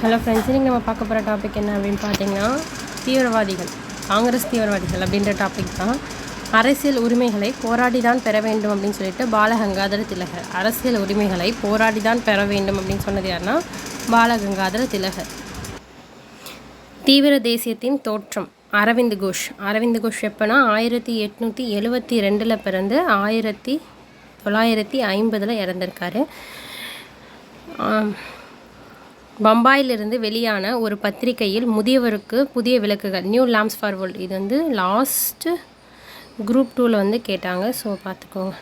Hello friends இன்றைக்கி நம்ம பார்க்க போகிற டாபிக் என்ன அப்படின்னு பார்த்தீங்கன்னா தீவிரவாதிகள் காங்கிரஸ் தீவிரவாதிகள் அப்படின்ற டாபிக் தான். அரசியல் உரிமைகளை போராடி தான் பெற வேண்டும் அப்படின்னு சொல்லிட்டு பாலகங்காதர திலகர் அரசியல் உரிமைகளை போராடி தான் பெற வேண்டும் அப்படின்னு சொன்னது யாருன்னா பாலகங்காதர திலகர். தீவிர தேசியத்தின் தோற்றம் அரவிந்த் கோஷ். அரவிந்த் கோஷ் எப்போனா ஆயிரத்தி எட்நூற்றி எழுவத்தி ரெண்டில் பிறந்து ஆயிரத்தி தொள்ளாயிரத்தி ஐம்பதில் இறந்திருக்காரு. பம்பாயிலிருந்து வெளியான ஒரு பத்திரிகையில் முதியவருக்கு புதிய விளக்குகள் நியூ லாம்ஸ் ஃபார் வேர்ல்டு இது வந்து லாஸ்ட்டு குரூப் டூவில் வந்து கேட்டாங்க. ஸோ பார்த்துக்கோங்க.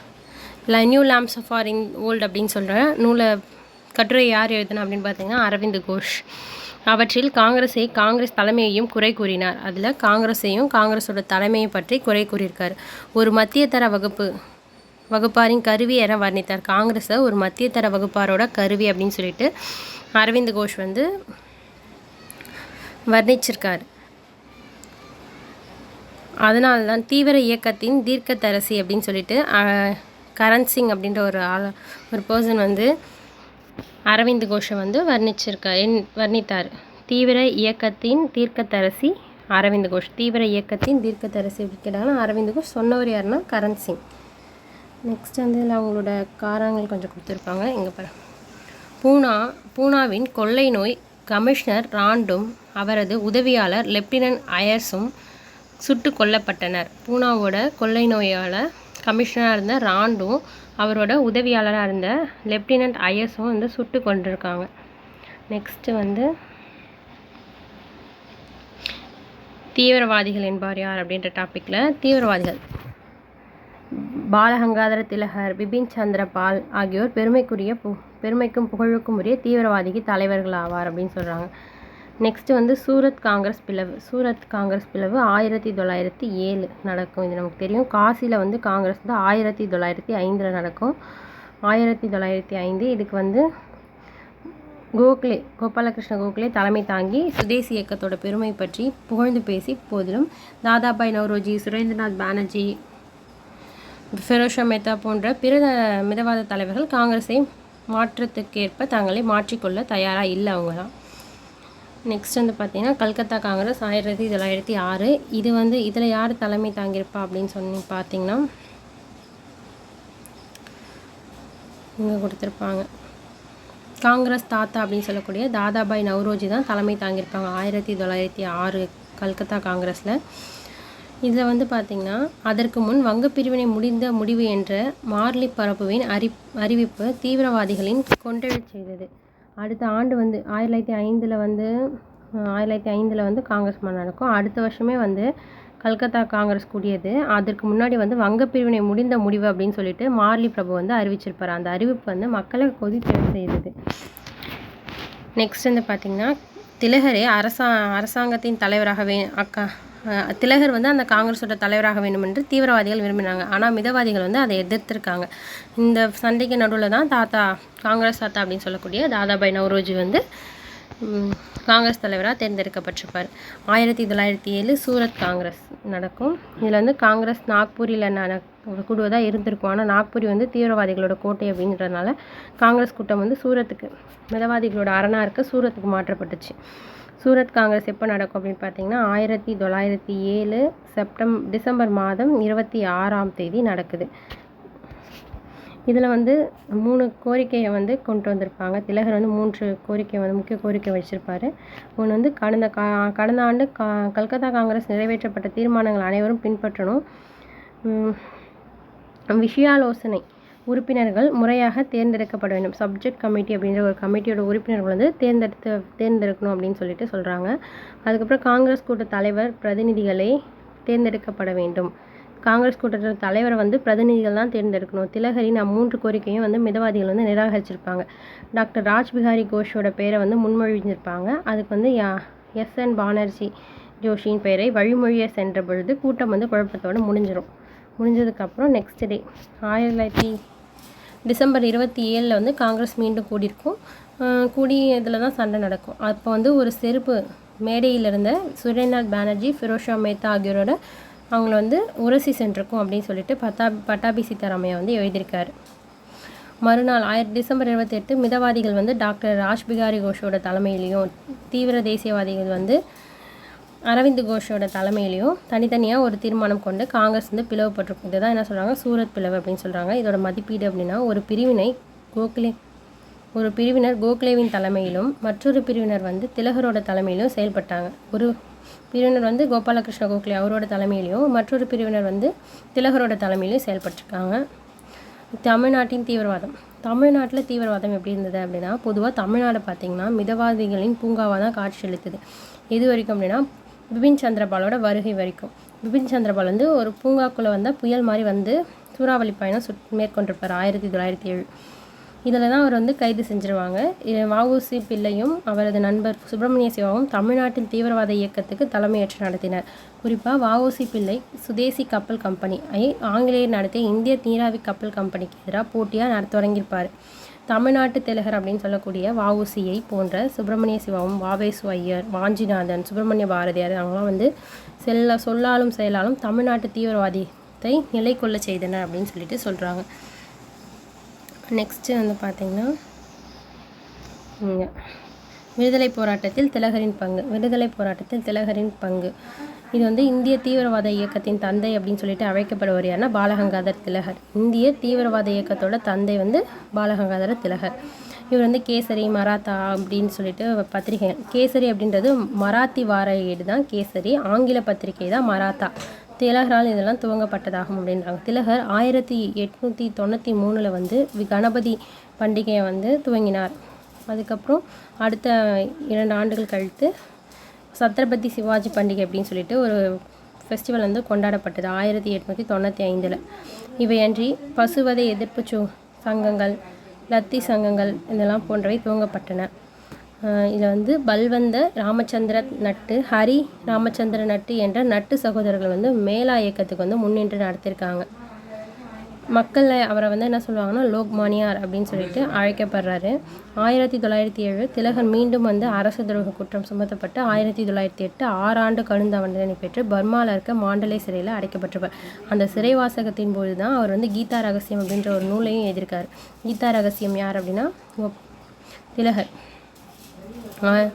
இல்லை new lamps for in world அப்படின்னு சொல்கிற நூலை கட்டுரை யார் எழுதுனா அப்படின்னு பார்த்தீங்கன்னா அரவிந்த் கோஷ். அவற்றில் காங்கிரஸை காங்கிரஸ் தலைமையையும் குறை கூறினார். அதில் காங்கிரஸையும் காங்கிரஸோட தலைமையை பற்றி குறை கூறியிருக்கார். ஒரு மத்தியதர வகுப்பு வகுப்பாரின் கருவி என வர்ணித்தார். காங்கிரஸை ஒரு மத்தியதர வகுப்பாரோட கருவி அப்படின்னு சொல்லிட்டு அரவிந்த் கோஷ் வந்து வர்ணிச்சிருக்கார். அதனால தான் தீவிர இயக்கத்தின் தீர்க்கத்தரசி அப்படின்னு சொல்லிட்டு கரண் சிங் அப்படின்ற ஒரு ஆள் ஒரு பர்சன் வந்து அரவிந்த் கோஷை வந்து வர்ணிச்சிருக்கார் என் வர்ணித்தார். தீவிர இயக்கத்தின் தீர்க்கத்தரசி அரவிந்த் கோஷ். தீவிர இயக்கத்தின் தீர்க்கத்தரசி அப்படி கேட்டாங்கன்னா அரவிந்த் கோஷ் சொன்னவர் யாருன்னா கரண் சிங். நெக்ஸ்ட் வந்து அவங்களோட காரங்கள் கொஞ்சம் கொடுத்துருப்பாங்க. இங்கே பாரு பூனா பூனாவின் கொள்ளை நோய் கமிஷனர் ராண்டும் அவரது உதவியாளர் லெப்டினன்ட் அயர்ஸும் சுட்டு கொல்லப்பட்டனர். பூனாவோட கொள்ளை நோயால் கமிஷனராக இருந்த ராண்டும் அவரோட உதவியாளராக இருந்த லெப்டினன்ட் அயர்ஸும் வந்து சுட்டு கொண்டிருக்காங்க. நெக்ஸ்ட்டு வந்து தீவிரவாதிகள் என்பார் யார் அப்படின்ற டாப்பிக்கில் தீவிரவாதிகள். பாலகங்காதர திலகர் பிபின் சந்திர பால் ஆகியோர் பெருமைக்குரிய பு பெருமைக்கும் புகழுக்கும் உரிய தீவிரவாதிக்கு தலைவர்கள் ஆவார் அப்படின்னு சொல்கிறாங்க நெக்ஸ்ட் வந்து சூரத் காங்கிரஸ் பிளவு சூரத் காங்கிரஸ் பிளவு ஆயிரத்தி தொள்ளாயிரத்தி ஏழு நடக்கும். இது நமக்கு தெரியும். காசியில் வந்து காங்கிரஸ் வந்து ஆயிரத்தி தொள்ளாயிரத்தி ஐந்தில் நடக்கும். ஆயிரத்தி தொள்ளாயிரத்தி ஐந்து இதுக்கு வந்து கோகலே கோபாலகிருஷ்ண கோகலே தலைமை தாங்கி சுதேசி இயக்கத்தோட பெருமை பற்றி புகழ்ந்து பேசி போதிலும் தாதாபாய் நவ்ரோஜி சுரேந்திரநாத் பானர்ஜி ஃபெரோஷா மேத்தா போன்ற பிற மிதவாத தலைவர்கள் காங்கிரஸை மாற்றத்துக்கேற்ப தங்களை மாற்றிக்கொள்ள தயாராக இல்லை அவங்கலாம் நெக்ஸ்ட் வந்து பார்த்திங்கன்னா கல்கத்தா காங்கிரஸ் ஆயிரத்தி தொள்ளாயிரத்தி ஆறு. இது வந்து இதில் யார் தலைமை தாங்கியிருப்பா அப்படின்னு சொல்லி பார்த்தீங்கன்னா இங்கே கொடுத்துருப்பாங்க. காங்கிரஸ் தாத்தா அப்படின்னு சொல்லக்கூடிய தாதாபாய் நவ்ரோஜி தான் தலைமை தாங்கியிருப்பாங்க ஆயிரத்தி தொள்ளாயிரத்தி ஆறு கல்கத்தா காங்கிரஸில். இதில் வந்து பார்த்திங்கன்னா அதற்கு முன் வங்க பிரிவினை முடிந்த முடிவு என்ற மார்லி பரப்புவின் அறி அறிவிப்பு தீவிரவாதிகளின் கொண்டெழச் செய்தது. அடுத்த ஆண்டு வந்து ஆயிரத்தி தொள்ளாயிரத்தி ஐந்தில் வந்து ஆயிரத்தி தொள்ளாயிரத்தி ஐந்தில் வந்து காங்கிரஸ் மாநாடு நடக்கும். அடுத்த வருஷமே வந்து கல்கத்தா காங்கிரஸ் கூடியது. அதற்கு முன்னாடி வந்து வங்க பிரிவினை முடிந்த முடிவு அப்படின்னு சொல்லிட்டு மார்லி பிரபு வந்து அறிவிச்சிருப்பார். அந்த அறிவிப்பு வந்து மக்களை கொதிப்பெழ செய்தது நெக்ஸ்ட் வந்து பார்த்திங்கன்னா திலகரே அரசா அரசாங்கத்தின் தலைவராக வே அக்கா திலகர் வந்து அந்த காங்கிரஸோட தலைவராக வேண்டும் என்று தீவிரவாதிகள் விரும்பினாங்க. ஆனால் மிதவாதிகள் வந்து அதை எதிர்த்திருக்காங்க. இந்த சண்டைக்கு நடுவில் தான் தாத்தா காங்கிரஸ் தாத்தா அப்படின்னு சொல்லக்கூடிய தாதாபாய் நவ்ரோஜி வந்து காங்கிரஸ் தலைவராக தேர்ந்தெடுக்கப்பட்டிருப்பார். ஆயிரத்தி தொள்ளாயிரத்தி ஏழு சூரத் காங்கிரஸ் நடக்கும். இதில் வந்து காங்கிரஸ் நாக்பூரில் நட கூடுவதாக இருந்திருக்கும். ஆனால் நாக்பூரி வந்து தீவிரவாதிகளோட கோட்டை அப்படின்றதுனால காங்கிரஸ் கூட்டம் வந்து சூரத்துக்கு மிதவாதிகளோட அரணாக இருக்க சூரத்துக்கு மாற்றப்பட்டுச்சு. சூரத் காங்கிரஸ் எப்போ நடக்கும் அப்படின்னு பார்த்தீங்கன்னா ஆயிரத்தி தொள்ளாயிரத்தி ஏழு செப்டம் டிசம்பர் மாதம் இருபத்தி ஆறாம் தேதி நடக்குது. இதில் வந்து மூணு கோரிக்கையை வந்து கொண்டு வந்திருப்பாங்க. திலகர் வந்து மூன்று கோரிக்கை வந்து முக்கிய கோரிக்கை வச்சுருப்பாரு. ஒன்று வந்து கடந்த கா கடந்த ஆண்டு கா கல்கத்தா காங்கிரஸ் நிறைவேற்றப்பட்ட தீர்மானங்கள் அனைவரும் பின்பற்றணும். விஷயாலோசனை. உறுப்பினர்கள் முறையாக தேர்ந்தெடுக்கப்பட வேண்டும். சப்ஜெக்ட் கமிட்டி அப்படின்ற ஒரு கமிட்டியோட உறுப்பினர்கள் வந்து தேர்ந்தெடுத்து தேர்ந்தெடுக்கணும் அப்படின்னு சொல்லிட்டு சொல்கிறாங்க அதுக்கப்புறம் காங்கிரஸ் கூட்ட தலைவர் பிரதிநிதிகளை தேர்ந்தெடுக்கப்பட வேண்டும். காங்கிரஸ் கூட்டத்தோட தலைவரை வந்து பிரதிநிதிகள் தான் தேர்ந்தெடுக்கணும். திலகரின் மூன்று கோரிக்கையும் வந்து மிதவாதிகள் வந்து நிராகரிச்சிருப்பாங்க. டாக்டர் ராஜ்பிஹாரி கோஷோட பேரை வந்து முன்மொழிஞ்சிருப்பாங்க. அதுக்கு வந்து எஸ் என் பானர்ஜி ஜோஷியின் பெயரை வழிமொழிய சென்ற பொழுது கூட்டம் வந்து குழப்பத்தோடு முடிஞ்சிடும் முடிஞ்சதுக்கப்புறம் நெக்ஸ்ட் டே ஆயிரத்தி தொள்ளாயிரத்தி டிசம்பர் இருபத்தி ஏழில் வந்து காங்கிரஸ் மீண்டும் கூடியிருக்கும். கூடி இதில் தான் சண்டை நடக்கும். அப்போ வந்து ஒரு செருப்பு மேடையில் இருந்த சுரேநாத் பானர்ஜி ஃபிரோஷா மேத்தா ஆகியோரோட அவங்கள வந்து உரசி சென்றிருக்கும் அப்படின்னு சொல்லிட்டு பட்டா பட்டாபி சீதாராமையா வந்து எழுதியிருக்காரு. மறுநாள் ஆயிரத்தி டிசம்பர் இருபத்தெட்டு மிதவாதிகள் வந்து டாக்டர் ராஜ்பிகாரி கோஷோட தலைமையிலையும் தீவிர தேசியவாதிகள் வந்து அரவிந்த் கோஷோட தலைமையிலையும் தனித்தனியாக ஒரு தீர்மானம் கொண்டு காங்கிரஸ் வந்து பிளவுபட்டிருக்கும் இதுதான் என்ன சொல்கிறாங்க சூரத் பிளவு அப்படின்னு சொல்கிறாங்க இதோட மதிப்பீடு அப்படின்னா ஒரு பிரிவினை கோகலே ஒரு பிரிவினர் கோகலேவின் தலைமையிலும் மற்றொரு பிரிவினர் வந்து திலகரோட தலைமையிலும் செயல்பட்டாங்க. ஒரு பிரிவினர் வந்து கோபாலகிருஷ்ண கோகலே அவரோட தலைமையிலையும் மற்றொரு பிரிவினர் வந்து திலகரோட தலைமையிலையும் செயல்பட்டிருக்காங்க. தமிழ்நாட்டின் தீவிரவாதம். தமிழ்நாட்டில் தீவிரவாதம் எப்படி இருந்தது அப்படின்னா பொதுவாக தமிழ்நாடு பார்த்திங்கன்னா மிதவாதிகளின் பூங்காவாக தான் காட்சி அளித்தது. எது வரைக்கும் அப்படின்னா பிபின் சந்திரபாலோட வருகை வரைக்கும். பிபின் சந்திரபால் வந்து ஒரு பூங்காக்குள்ளே வந்தால் புயல் மாதிரி வந்து சூறாவளி பயணம் சுட் மேற்கொண்டிருப்பார். ஆயிரத்தி தொள்ளாயிரத்தி ஏழு. இதில் தான் அவர் வந்து கைது செஞ்சிருவாங்க. வஉசி பிள்ளையும் அவரது நண்பர் சுப்பிரமணிய சிவாவும் தமிழ்நாட்டின் தீவிரவாத இயக்கத்துக்கு தலைமையேற்று நடத்தினர். குறிப்பாக வஉசி பிள்ளை சுதேசி கப்பல் கம்பெனி ஐ ஆங்கிலேயர் நடத்திய இந்திய நீராவி கப்பல் கம்பெனிக்கு எதிராக போட்டியாக நடத்த தொடங்கியிருப்பார். தமிழ்நாட்டு திலகர் அப்படின்னு சொல்லக்கூடிய வஉசியை போன்ற சுப்பிரமணிய சிவாவும் வாவேசு ஐயர் வாஞ்சிநாதன் சுப்பிரமணிய பாரதியார் அவங்களாம் வந்து செல்ல சொல்லாலும் செயலாலும் தமிழ்நாட்டு தீவிரவாதத்தை நிலை கொள்ள செய்தனர் அப்படின்னு சொல்லிட்டு சொல்கிறாங்க நெக்ஸ்ட்டு வந்து பார்த்திங்கன்னா விடுதலை போராட்டத்தில் திலகரின் பங்கு. விடுதலை போராட்டத்தில் திலகரின் பங்கு. இது வந்து இந்திய தீவிரவாத இயக்கத்தின் தந்தை அப்படின்னு சொல்லிட்டு அழைக்கப்படுவார் யாருன்னா பாலகங்காதர் திலகர். இந்திய தீவிரவாத இயக்கத்தோட தந்தை வந்து பாலகங்காதர திலகர். இவர் வந்து கேசரி மராத்தா அப்படின்னு சொல்லிட்டு பத்திரிகை கேசரி அப்படின்றது மராத்தி வார ஏடு தான் கேசரி ஆங்கில பத்திரிகை தான் மராத்தா. திலகரால் இதெல்லாம் துவங்கப்பட்டதாகும் அப்படின்றாங்க. திலகர் ஆயிரத்தி எட்நூற்றி தொண்ணூற்றி மூணில் வந்து கணபதி பண்டிகையை வந்து துவங்கினார். அதுக்கப்புறம் அடுத்த இரண்டு ஆண்டுகள் கழித்து சத்ரபதி சிவாஜி பண்டிகை அப்படின்னு சொல்லிட்டு ஒரு ஃபெஸ்டிவல் வந்து கொண்டாடப்பட்டது. ஆயிரத்தி எட்நூற்றி தொண்ணூற்றி ஐந்தில். இவையன்றி பசுவதை எதிர்ப்பு சு சங்கங்கள் லத்தி சங்கங்கள் இதெல்லாம் போன்றவை துவங்கப்பட்டன. இதில் வந்து பல்வந்த ராமச்சந்திர நட்டு ஹரி ராமச்சந்திர நட்டு என்ற நட்டு சகோதரர்கள் வந்து மேலா இயக்கத்துக்கு வந்து முன்னின்று நடத்தியிருக்காங்க மக்கள் அவரை வந்து என்ன சொல்லுவாங்கன்னா லோக்மானியார் அப்படின்னு சொல்லிட்டு அழைக்கப்படுறாரு. ஆயிரத்தி தொள்ளாயிரத்தி ஏழு திலகர் மீண்டும் வந்து அரசு துரோக குற்றம் சுமத்தப்பட்டு ஆயிரத்தி தொள்ளாயிரத்தி எட்டு ஆறாண்டு கடுந்த தண்டனை பெற்று பர்மாவில் இருக்க மாண்டலை சிறையில் அடைக்கப்பட்டிருப்பார் அந்த சிறைவாசகத்தின் போது தான் அவர் வந்து கீதா ரகசியம் அப்படின்ற ஒரு நூலையும் எழுதியிருக்காரு. கீதா ரகசியம் யார் அப்படின்னா திலகர். ஆ-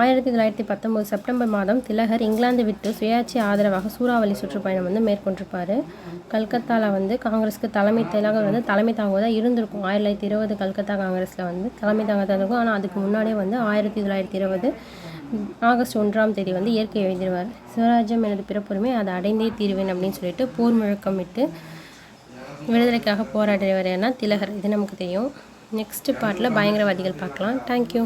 ஆயிரத்தி தொள்ளாயிரத்தி பத்தொம்போது செப்டம்பர் மாதம் திலகர் இங்கிலாந்து விட்டு சுயாட்சி ஆதரவாக சூறாவளி சுற்றுப்பயணம் வந்து மேற்கொண்டிருப்பார். கல்கத்தாவில் வந்து காங்கிரஸுக்கு தலைமை திலகர் வந்து தலைமை தாங்குவதாக இருந்திருக்கும். ஆயிரத்தி தொள்ளாயிரத்தி இருபது கல்கத்தா காங்கிரஸில் வந்து தலைமை தாங்க இருக்கும் ஆனால் அதுக்கு முன்னாடியே வந்து ஆயிரத்தி தொள்ளாயிரத்தி இருபது ஆகஸ்ட் ஒன்றாம் தேதி வந்து இயற்கை எழுதிடுவார் சிவராஜ்யம் எனது பிறப்புரிமை அதை அடைந்தே தீர்வேன் அப்படின்னு சொல்லிட்டு போர் முழக்கம் விட்டு விடுதலைக்காக போராடுறவர் ஏன்னா திலகர். இது நமக்கு தெரியும். நெக்ஸ்ட் பாட்டில் பயங்கரவாதிகள் பார்க்கலாம். தேங்க்யூ